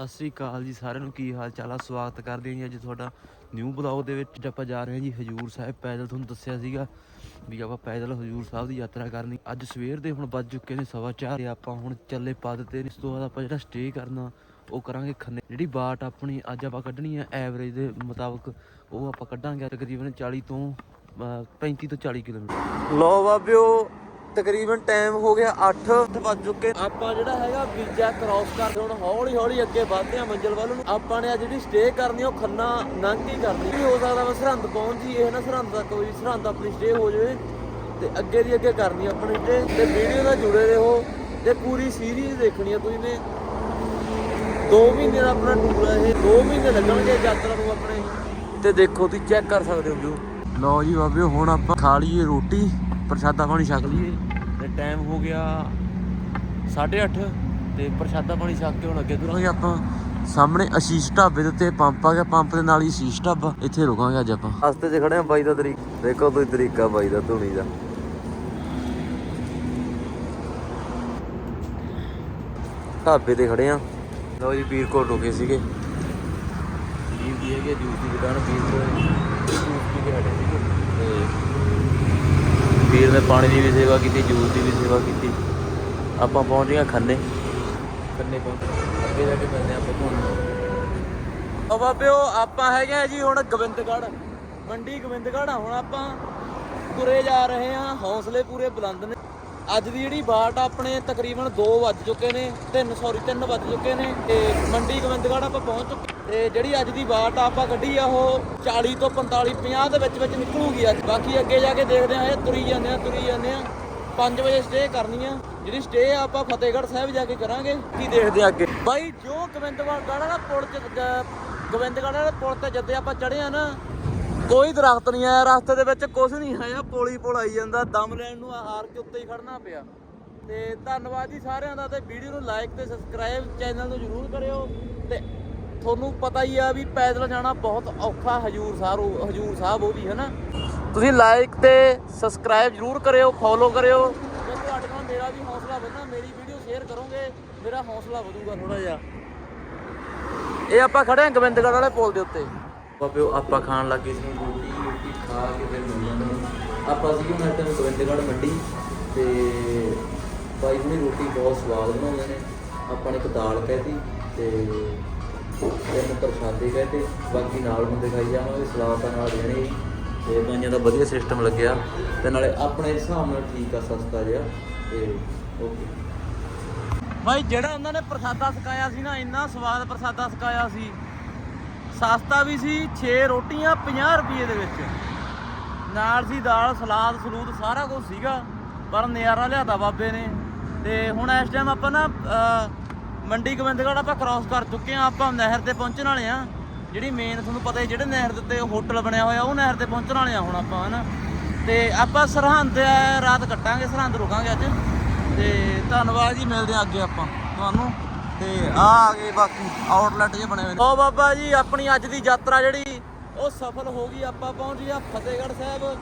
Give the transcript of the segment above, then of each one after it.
ਸਤਿ ਸ੍ਰੀ ਅਕਾਲ ਜੀ ਸਾਰਿਆਂ ਨੂੰ ਕੀ ਹਾਲ ਚਾਲ ਆ? ਸਵਾਗਤ ਕਰਦੇ ਹਾਂ ਜੀ ਅੱਜ ਤੁਹਾਡਾ ਨਿਊ ਬਲੌਗ ਦੇ ਵਿੱਚ। ਆਪਾਂ ਜਾ ਰਹੇ ਹਾਂ ਜੀ ਹਜੂਰ ਸਾਹਿਬ ਪੈਦਲ ਤੁਹਾਨੂੰ ਦੱਸਿਆ ਸੀਗਾ ਵੀ ਆਪਾਂ ਪੈਦਲ ਹਜੂਰ ਸਾਹਿਬ ਦੀ ਯਾਤਰਾ ਕਰਨੀ। ਅੱਜ ਸਵੇਰ ਦੇ ਹੁਣ ਵੱਜ ਚੁੱਕੇ ਨੇ ਸਵਾ ਚਾਰ ਤੇ ਆਪਾਂ ਹੁਣ ਚੱਲੇ ਪਦ ਤੇ ਇਸ ਤੋਂ ਬਾਅਦ ਆਪਾਂ ਜਿਹੜਾ ਸਟੇ ਕਰਨਾ ਉਹ ਕਰਾਂਗੇ ਖੰਨੇ। ਜਿਹੜੀ ਬਾਟ ਆਪਣੀ ਅੱਜ ਆਪਾਂ ਕੱਢਣੀ ਆ ਐਵਰੇਜ ਦੇ ਮੁਤਾਬਕ ਉਹ ਆਪਾਂ ਕੱਢਾਂਗੇ ਤਕਰੀਬਨ 40 ਤੋਂ ਅਹ, 35 ਤੋਂ 40 ਕਿਲੋਮੀਟਰ। ਲੋ ਬਾਬਿਓ ਤਕਰੀਬਨ ਟਾਈਮ ਹੋ ਗਿਆ 8 ਵੱਜ ਚੁੱਕੇ। ਆਪਾਂ ਜਿਹੜਾ ਹੈਗਾ ਵੀਜ਼ਾ ਕ੍ਰਾਸ ਕਰਦੇ ਹੁਣ ਹੌਲੀ ਹੌਲੀ ਅੱਗੇ ਵਧਦੇ ਆ ਮੰਜ਼ਿਲ ਵੱਲ ਨੂੰ। ਆਪਾਂ ਨੇ ਆ ਜਿਹੜੀ ਸਟੇ ਕਰਨੀ, ਉਹ ਖੰਨਾ ਲੰਘ ਕੇ ਕਰਨੀ। ਵੀ ਹੋ ਸਕਦਾ ਵਾ ਸਰਹੰਦ ਪਹੁੰਚ ਜੀਏ ਨਾ ਸਰਹੰਦ ਤੱਕ ਕੋਈ ਸਰਹੰਦ ਆਪਣੀ ਸਟੇ ਹੋ ਜਾਵੇ ਤੇ ਅੱਗੇ ਦੀ ਅੱਗੇ ਕਰਨੀ ਆਪਣੀ ਸਟੇ ਤੇ ਵੀਡੀਓ ਨਾਲ ਜੁੜੇ ਰਹੋ ਤੇ ਪੂਰੀ ਸੀਰੀਜ਼ ਦੇਖਣੀ ਆ ਤੁਸੀਂ ਨੇ 2 ਮਹੀਨੇ ਦਾ ਆਪਣਾ ਟੂਰ ਹੈ ਇਹ 2 ਮਹੀਨੇ ਲੱਗਣਗੇ ਯਾਤਰਾ ਨੂੰ ਆਪਣੇ। ਤੇ ਦੇਖੋ ਤੁਸੀਂ ਚੈੱਕ ਕਰ ਸਕਦੇ ਹੋ ਵੀਓ ਲਓ ਜੀ ਬਾਬੇ ਹੁਣ ਆਪਾਂ ਖਾ ਲਈਏ ਰੋਟੀ, ਪ੍ਰਸ਼ਾਦਾ ਪਾਣੀ ਛਕ ਲਈਏ। ਟਾਈਮ ਹੋ ਗਿਆ 8:30 ਤੇ ਪ੍ਰਸ਼ਾਦਾ ਪਾਣੀ ਛਕ ਕੇ ਹੁਣ ਅੱਗੇ ਤੁਰਾਂਗੇ ਆਪਾਂ। ਸਾਹਮਣੇ ਅਸ਼ੀਸ਼ ਢਾਬੇ ਦੇ ਉੱਤੇ ਪੰਪ ਆ ਗਿਆ ਪੰਪ ਦੇ ਨਾਲ ਹੀ ਅਸ਼ੀਸ਼ ਢਾਬਾ। ਇੱਥੇ ਰੁਕਾਂਗੇ ਅੱਜ ਆਪਾਂ। ਰਸਤੇ 'ਚ ਖੜੇ ਆ ਬਾਈ ਦਾ ਤਰੀਕ। ਦੇਖੋ ਤੁਸੀਂ ਤਰੀਕਾ ਬਾਈ ਦਾ ਧੂਣੀ ਦਾ। ਢਾਬੇ ਤੇ ਖੜੇ ਆ। ਲਓ ਜੀ ਪੀਰ ਕੋਲ ਰੁਕੇ ਸੀਗੇ। ਵੀਰ ਦੀ ਹੈਗੀ ਜੂਸ ਦੀ ਦੁਕਾਨ ਵੀਰ ਕੋਲ ਜੂਸ ਪੀ ਕੇ ਹਟੇ ਸੀਗੇ। ਤੇ ਵੀਰ ਨੇ ਪਾਣੀ ਦੀ ਵੀ ਸੇਵਾ ਕੀਤੀ ਜੂਸ ਦੀ ਵੀ ਸੇਵਾ ਕੀਤੀ। ਆਪਾਂ ਪਹੁੰਚ ਗਏ ਖੰਨੇ। ਖੰਨੇ ਪਹੁੰਚ ਅੱਗੇ ਜਾ ਕੇ ਮਿਲਦੇ ਆਪਾਂ ਤੁਹਾਨੂੰ। ਉਹ ਬਾਬਿਓ ਆਪਾਂ ਹੈਗੇ ਆ ਜੀ ਹੁਣ ਗੋਬਿੰਦਗੜ੍ਹ। ਮੰਡੀ ਗੋਬਿੰਦਗੜ੍ਹ ਹੁਣ ਆਪਾਂ ਤੁਰੇ ਜਾ ਰਹੇ ਆ ਹੌਸਲੇ ਪੂਰੇ ਬੁਲੰਦ ਨੇ। ਅੱਜ ਦੀ ਜਿਹੜੀ ਬਾਟ ਆਪਣੇ ਤਕਰੀਬਨ 2 ਵੱਜ ਚੁੱਕੇ ਨੇ 3 ਸੌਰੀ 3 ਵੱਜ ਚੁੱਕੇ ਨੇ ਤੇ ਮੰਡੀ ਗੋਬਿੰਦਗੜ੍ਹ ਆਪਾਂ ਪਹੁੰਚ ਚੁੱਕੇ ਤੇ ਜਿਹੜੀ ਅੱਜ ਦੀ ਬਾਟ ਆਪਾਂ ਕੱਢੀ ਆ, ਉਹ 40 ਤੋਂ 45 50 ਦੇ ਵਿੱਚ ਵਿੱਚ ਨਿਕਲੂਗੀ ਅੱਜ। ਬਾਕੀ ਅੱਗੇ ਜਾ ਕੇ ਦੇਖਦੇ ਆ, ਇਹ ਤੁਰੀ ਜਾਂਦੇ ਆ, ਤੁਰੀ ਜਾਂਦੇ ਆ। 5 ਵਜੇ ਸਟੇ ਕਰਨੀ ਆ। ਜਿਹੜੀ ਸਟੇ ਆ, ਆਪਾਂ ਫਤਿਹਗੜ੍ਹ ਸਾਹਿਬ ਜਾ ਕੇ ਕਰਾਂਗੇ। ਕੀ ਦੇਖਦੇ ਆ ਅੱਗੇ? ਬਾਈ, ਜੋ ਗੋਬਿੰਦਗੜ੍ਹ ਦਾ ਪੁਲ ਚ ਗੋਬਿੰਦਗੜ੍ਹ ਵਾਲੇ ਪੁਲ ਤੇ ਜਦੇ ਆਪਾਂ ਚੜ੍ਹੇ ਆ ਨਾ, ਕੋਈ ਦਰਖਤ ਨਹੀਂ ਆਇਆ। ਰਸਤੇ ਦੇ ਵਿੱਚ ਕੁਝ ਨਹੀਂ ਆਇਆ। ਪੋਲੀ ਪੁਲ ਆਈ ਜਾਂਦਾ। ਦਮ ਲੈਣ ਨੂੰ ਹਾਰ ਕੇ ਉੱਤੇ ਹੀ ਖੜਨਾ ਪਿਆ। ਤੇ ਧੰਨਵਾਦ ਜੀ ਸਾਰਿਆਂ ਦਾ। ਤੇ ਵੀਡੀਓ ਨੂੰ ਲਾਈਕ ਤੇ ਸਬਸਕ੍ਰਾਈਬ ਚੈਨਲ ਨੂੰ ਜਰੂਰ ਕਰਿਓ। ਤੇ ਤੁਹਾਨੂੰ ਪਤਾ ਹੀ ਆ ਵੀ ਪੈਦਲ ਜਾਣਾ ਬਹੁਤ ਔਖਾ ਹਜੂਰ ਸਾਹਿਬ ਹਜੂਰ ਸਾਹਿਬ ਉਹ ਵੀ ਹੈ ਨਾ ਤੁਸੀਂ ਲਾਈਕ ਤੇ ਸਬਸਕ੍ਰਾਈਬ ਜਰੂਰ ਕਰਿਓ ਫੋਲੋ ਕਰਿਓ। ਤੇ ਤੁਹਾਡੇ ਨਾਲ ਮੇਰਾ ਵੀ ਹੌਸਲਾ ਵਧਣਾ, ਮੇਰੀ ਵੀਡੀਓ ਸ਼ੇਅਰ ਕਰੋਗੇ, ਮੇਰਾ ਹੌਸਲਾ ਵਧੂਗਾ ਥੋੜਾ ਜਿਹਾ। ਇਹ ਆਪਾਂ ਖੜੇ ਹਾਂ ਗੋਬਿੰਦਗੜ੍ਹ ਵਾਲੇ ਪੁਲ ਦੇ ਉੱਤੇ। ਬਾਬਿਓ, ਆਪਾਂ ਖਾਣ ਲੱਗੇ ਸੀ ਰੋਟੀ ਰੋਟੀ ਖਾ ਕੇ ਫਿਰ ਮਿਲ ਜਾਂਦੇ ਆਪਾਂ ਸੀ ਹੁਣ ਇੱਥੇ ਗੋਬਿੰਦਗੜ੍ਹ ਮੰਡੀ, ਤੇ ਬਾਈ ਹੁਣੀ ਰੋਟੀ ਬਹੁਤ ਸਵਾਦ ਬਣਾਉਂਦੇ ਨੇ। ਆਪਾਂ ਨੇ ਇੱਕ ਦਾਲ ਕਹਿਤੀ, ਤੇ ਤਿੰਨ ਪ੍ਰਸ਼ਾਦੇ ਕਹਿਤੇ ਬਾਕੀ ਨਾਲ ਹੁੰਦੇ ਖਾਈ ਜਾਵਾਂਗੇ ਸਲਾਦ ਤਾਂ ਨਾਲ ਦੇਣੇ। ਤੇ ਬਾਈਆਂ ਦਾ ਵਧੀਆ ਸਿਸਟਮ ਲੱਗਿਆ ਤੇ ਨਾਲੇ ਆਪਣੇ ਹਿਸਾਬ ਨਾਲ ਠੀਕ ਆ, ਸਸਤਾ ਜਿਹਾ। ਤੇ ਓਕੇ ਭਾਈ ਜਿਹੜਾ ਉਹਨਾਂ ਨੇ ਪ੍ਰਸਾਦਾ ਸਕਾਇਆ ਸੀ ਨਾ, ਇੰਨਾ ਸਵਾਦ ਪ੍ਰਸਾਦਾ ਸਕਾਇਆ ਸੀ। ਸਸਤਾ ਵੀ ਸੀ 6 ਰੋਟੀਆਂ 50 ਰੁਪਏ ਦੇ ਵਿੱਚ। ਨਾਲ ਸੀ ਦਾਲ, ਸਲਾਦ, ਸਲੂਦ, ਸਾਰਾ ਕੁਝ ਸੀਗਾ, ਪਰ ਨਜ਼ਾਰਾ ਲਿਆਦਾ ਬਾਬੇ ਨੇ। ਤੇ ਹੁਣ ਇਸ ਟਾਈਮ ਆਪਾਂ ਨਾ ਮੰਡੀ ਗੋਬਿੰਦਗੜ੍ਹ ਆਪਾਂ ਕ੍ਰਾਸ ਕਰ ਚੁੱਕੇ ਆ ਆਪਾਂ ਨਹਿਰ ਤੇ ਪਹੁੰਚਣ ਵਾਲੇ ਆ ਜਿਹੜੀ ਮੇਨ ਤੁਹਾਨੂੰ ਪਤਾ ਹੀ, ਜਿਹੜੇ ਨਹਿਰ ਦੇ ਉੱਤੇ ਹੋਟਲ ਬਣਿਆ ਹੋਇਆ, ਉਹ ਨਹਿਰ ਤੇ ਪਹੁੰਚਣ ਵਾਲੇ ਆ ਹੁਣ ਆਪਾਂ, ਹਨਾ। ਤੇ ਆਪਾਂ ਸਰਹੰਦ ਰਾਤ ਕੱਟਾਂਗੇ, ਸਰਹੰਦ ਰੁਕਾਂਗੇ ਅੱਜ। ਤੇ ਧੰਨਵਾਦ ਜੀ, ਮਿਲਦੇ ਆ ਅੱਗੇ ਆਪਾਂ ਤੁਹਾਨੂੰ। ਤੇ ਆ ਆ ਗਏ ਬਾਕੀ ਆਊਟਲੈਟ ਜੇ ਬਣੇ ਹੋਏ ਨੇ। ਓ ਬਾਬਾ ਜੀ, ਆਪਣੀ ਅੱਜ ਦੀ ਯਾਤਰਾ ਜਿਹੜੀ, ਉਹ ਸਫਲ ਹੋ ਗਈ, ਆਪਾਂ ਪਹੁੰਚ ਗਏ ਫਤਿਹਗੜ੍ਹ ਸਾਹਿਬ।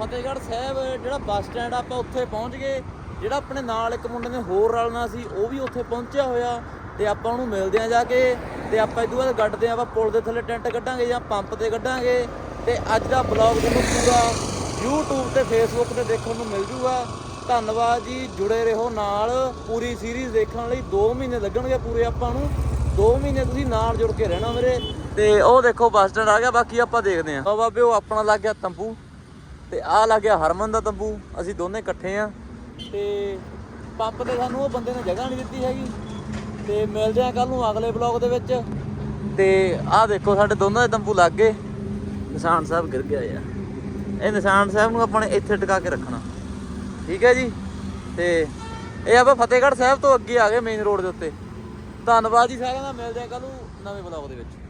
ਫਤਿਹਗੜ੍ਹ ਸਾਹਿਬ, ਜਿਹੜਾ ਬੱਸ ਸਟੈਂਡ ਆਪਾਂ ਉੱਥੇ ਪਹੁੰਚ ਗਏ। ਜਿਹੜਾ ਆਪਣੇ ਨਾਲ ਇੱਕ ਮੁੰਡੇ ਨੇ ਹੋਰ ਰਲਣਾ ਸੀ, ਉਹ ਵੀ ਉੱਥੇ ਪਹੁੰਚਿਆ ਹੋਇਆ ਤੇ ਆਪਾਂ ਉਹਨੂੰ ਮਿਲਦੇ ਆ ਜਾ ਕੇ ਤੇ ਆਪਾਂ ਇਦੋਂ ਬਾਅਦ ਗੱਡਦੇ ਆ ਆਪਾਂ ਪੁਲ ਦੇ ਥੱਲੇ ਟੈਂਟ ਕੱਢਾਂਗੇ ਜਾਂ ਪੰਪ ਤੇ ਕੱਢਾਂਗੇ ਤੇ ਅੱਜ ਦਾ ਬਲੌਗ ਤੁਹਾਨੂੰ ਪੂਰਾ YouTube ਤੇ Facebook ਤੇ ਦੇਖਣ ਨੂੰ ਮਿਲ ਜੂਗਾ। ਧੰਨਵਾਦ ਜੀ, ਜੁੜੇ ਰਹੋ ਨਾਲ। ਪੂਰੀ ਸੀਰੀਜ਼ ਦੇਖਣ ਲਈ 2 ਮਹੀਨੇ ਲੱਗਣਗੇ ਪੂਰੇ ਆਪਾਂ ਨੂੰ। 2 ਮਹੀਨੇ ਤੁਸੀਂ ਨਾਲ ਜੁੜ ਕੇ ਰਹਿਣਾ ਮੇਰੇ ਤੇ ਉਹ ਦੇਖੋ ਬੱਸ ਸਟੈਂਡ ਆ ਗਿਆ, ਬਾਕੀ ਆਪਾਂ ਦੇਖਦੇ ਆਂ ਆ ਬਾਬੇ ਉਹ ਆਪਣਾ ਲੱਗ ਗਿਆ ਤੰਬੂ ਤੇ ਆਹ ਲੱਗ ਗਿਆ ਹਰਮਨ ਦਾ ਤੰਬੂ। ਅਸੀਂ ਦੋਨੇ ਇਕੱਠੇ ਆ ਤੇ ਪੰਪ ਤੇ ਸਾਨੂੰ ਉਹ ਬੰਦੇ ਨੇ ਜਗ੍ਹਾ ਨਹੀਂ ਦਿੱਤੀ ਹੈਗੀ। ਤੇ ਮਿਲਦੇ ਆ ਕੱਲ ਨੂੰ ਅਗਲੇ ਬਲੌਗ ਦੇ ਵਿੱਚ। ਤੇ ਆਹ ਦੇਖੋ ਸਾਡੇ ਦੋਨਾਂ ਦੇ ਤੰਬੂ ਲੱਗ ਗਏ। ਨਿਸ਼ਾਨ ਸਾਹਿਬ ਗਿਰ ਗਿਆ ਯਾਰ। ਇਹ ਨਿਸ਼ਾਨ ਸਾਹਿਬ ਨੂੰ ਆਪਾਂ ਨੇ ਇੱਥੇ ਟਿਕਾ ਕੇ ਰੱਖਣਾ। ਠੀਕ ਹੈ ਜੀ? ਤੇ ਇਹ ਆਪਾਂ ਫਤਿਹਗੜ੍ਹ ਸਾਹਿਬ ਤੋਂ ਅੱਗੇ ਆ ਗਏ ਮੇਨ ਰੋਡ ਦੇ ਉੱਤੇ। ਧੰਨਵਾਦ ਜੀ ਸਾਰਿਆਂ ਦਾ। ਮਿਲਦੇ ਆ ਕੱਲ ਨੂੰ ਨਵੇਂ ਬਲੌਗ ਦੇ ਵਿੱਚ।